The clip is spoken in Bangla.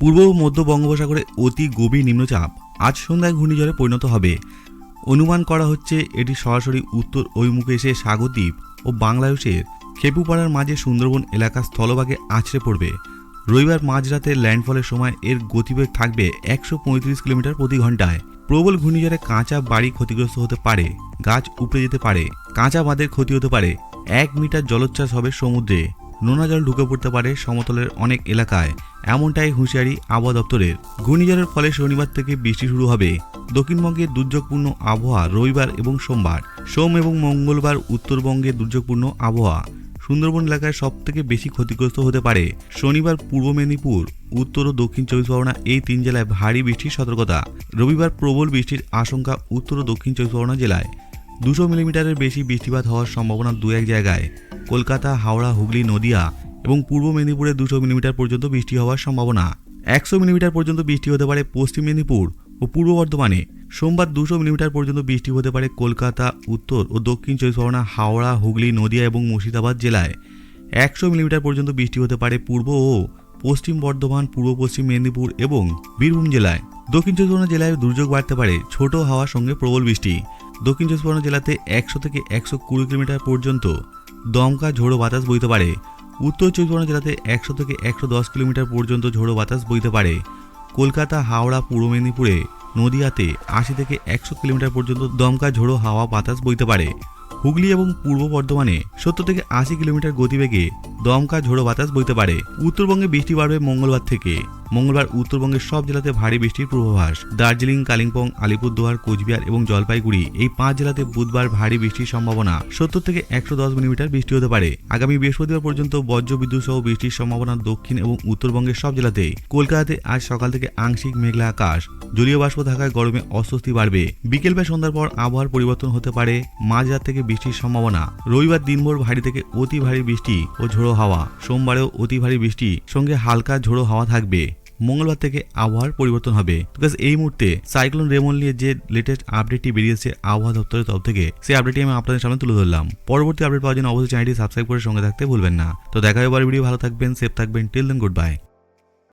পূর্ব ও মধ্য বঙ্গোপসাগরে অতি গভীর নিম্নচাপ। আজ সন্ধ্যায় ঘূর্ণিঝড়ে পরিণত হবে। অনুমান করা হচ্ছে এটি সরাসরি উত্তর অভিমুখে এসে সাগরদ্বীপ ও বাংলাদেশের খেপুপাড়ার মাঝে সুন্দরবন এলাকা স্থলভাগে আছড়ে পড়বে। রবিবার মাঝরাতে ল্যান্ডফলের সময় এর গতিবেগ থাকবে একশো পঁয়ত্রিশ কিলোমিটার প্রতি ঘন্টায় প্রবল ঘূর্ণিঝড়ে কাঁচা বাড়ি ক্ষতিগ্রস্ত হতে পারে, গাছ উপড়ে যেতে পারে, কাঁচা বাঁধের ক্ষতি হতে পারে। এক মিটার জলোচ্ছ্বাস হবে সমুদ্রে। নোনা জল ঢুকে পড়তে পারে সমতলের অনেক এলাকায়। এমনটাই হুঁশিয়ারি আবহাওয়া দপ্তরের। ঘূর্ণিঝড়ের ফলে শনিবার থেকে বৃষ্টি শুরু হবে। দক্ষিণবঙ্গে দুর্যোগপূর্ণ আবহাওয়া রবিবার এবং সোমবার। সোম এবং মঙ্গলবার উত্তরবঙ্গে দুর্যোগপূর্ণ আবহাওয়া। সুন্দরবন এলাকায় সব থেকে বেশি ক্ষতিগ্রস্ত হতে পারে। শনিবার পূর্ব মেদিনীপুর, উত্তর ও দক্ষিণ চব্বিশ পরগনা এই তিন জেলায় ভারী বৃষ্টির সতর্কতা। রবিবার প্রবল বৃষ্টির আশঙ্কা উত্তর ও দক্ষিণ চব্বিশ পরগনা জেলায়। দুশো মিলিমিটারের বেশি বৃষ্টিপাত হওয়ার সম্ভাবনা দু এক জায়গায়। কলকাতা, হাওড়া, হুগলি, নদিয়া এবং পূর্ব মেদিনীপুরে দুশো মিলিমিটার পর্যন্ত বৃষ্টি হওয়ার সম্ভাবনা। একশো মিলিমিটার পর্যন্ত বৃষ্টি হতে পারে পশ্চিম মেদিনীপুর ও পূর্ব বর্ধমানে। সোমবার দুশো মিলিমিটার পর্যন্ত বৃষ্টি হতে পারে কলকাতা, উত্তর ও দক্ষিণ চব্বিশ পরগনা, হাওড়া, হুগলি, নদিয়া এবং মুর্শিদাবাদ জেলায়। একশো মিলিমিটার পর্যন্ত বৃষ্টি হতে পারে পূর্ব ও পশ্চিম বর্ধমান, পূর্ব পশ্চিম মেদিনীপুর এবং বীরভূম জেলায়। দক্ষিণ চব্বিশ পরগনা জেলায় দুর্যোগ বাড়তে পারে ছোট হাওয়ার সঙ্গে প্রবল বৃষ্টি। দক্ষিণ চব্বিশ পরগনা জেলাতে একশো থেকে একশো কুড়ি কিলোমিটার পর্যন্ত দমকা ঝোড়ো বাতাস বইতে পারে। উত্তর চব্বিশ পরগনা জেলাতে একশো থেকে একশো দশ কিলোমিটার পর্যন্ত ঝোড়ো বাতাস বইতে পারে। কলকাতা, হাওড়া, পূর্ব মেদিনীপুরে, নদিয়াতে আশি থেকে একশো কিলোমিটার পর্যন্ত দমকা ঝোড়ো হাওয়া বাতাস বইতে পারে। হুগলি এবং পূর্ব বর্ধমানে সত্তর থেকে আশি কিলোমিটার গতিবেগে দমকা ঝোড়ো বাতাস বইতে পারে। উত্তরবঙ্গে বৃষ্টি বাড়বে মঙ্গলবার থেকে। মঙ্গলবার উত্তরবঙ্গের সব জেলাতে ভারী বৃষ্টির পূর্বাভাস। দার্জিলিং, কালিম্পং, আলিপুরদুয়ার, কোচবিহার এবং জলপাইগুড়ি এই পাঁচ জেলাতে বুধবার ভারী বৃষ্টির সম্ভাবনা সত্তর থেকে একশো দশ মিলিমিটার বৃষ্টি হতে পারে। আগামী বৃহস্পতিবার পর্যন্ত বজ্র বিদ্যুৎ সহ বৃষ্টির সম্ভাবনা দক্ষিণ এবং উত্তরবঙ্গের সব জেলাতেই কলকাতাতে আজ সকাল থেকে আংশিক মেঘলা আকাশ। জলীয় বাষ্প থাকায় গরমে অস্বস্তি বাড়বে। বিকেল বা সন্ধ্যার পর আবহাওয়ার পরিবর্তন হতে পারে। মাঝরাত থেকে বৃষ্টির সম্ভাবনা। রবিবার দিনভর ভারী থেকে অতি ভারী বৃষ্টি ও ঝোড়ো হাওয়া। সোমবারেও অতি ভারী বৃষ্টি, সঙ্গে হালকা ঝোড়ো হাওয়া থাকবে। মঙ্গলবার থেকে আবহাওয়ার পরিবর্তন হবে। এই মুহূর্তে সাইক্লোন রেমন নিয়ে যে লেটেস্ট আপডেটটি বেরিয়েছে আবহাওয়া দপ্তরের তরফ থেকে, সেই আপডেটটি আমি আপনাদের সামনে তুলে ধরলাম। পরবর্তী আপডেট পাওয়ার জন্য অবশ্যই চ্যানেলটি সাবস্ক্রাইব করে সঙ্গে থাকতে ভুলবেন না। তো দেখা হবে ভিডিও ভালো থাকবেন সেফ থাকবেন টিল দেন গুড বাই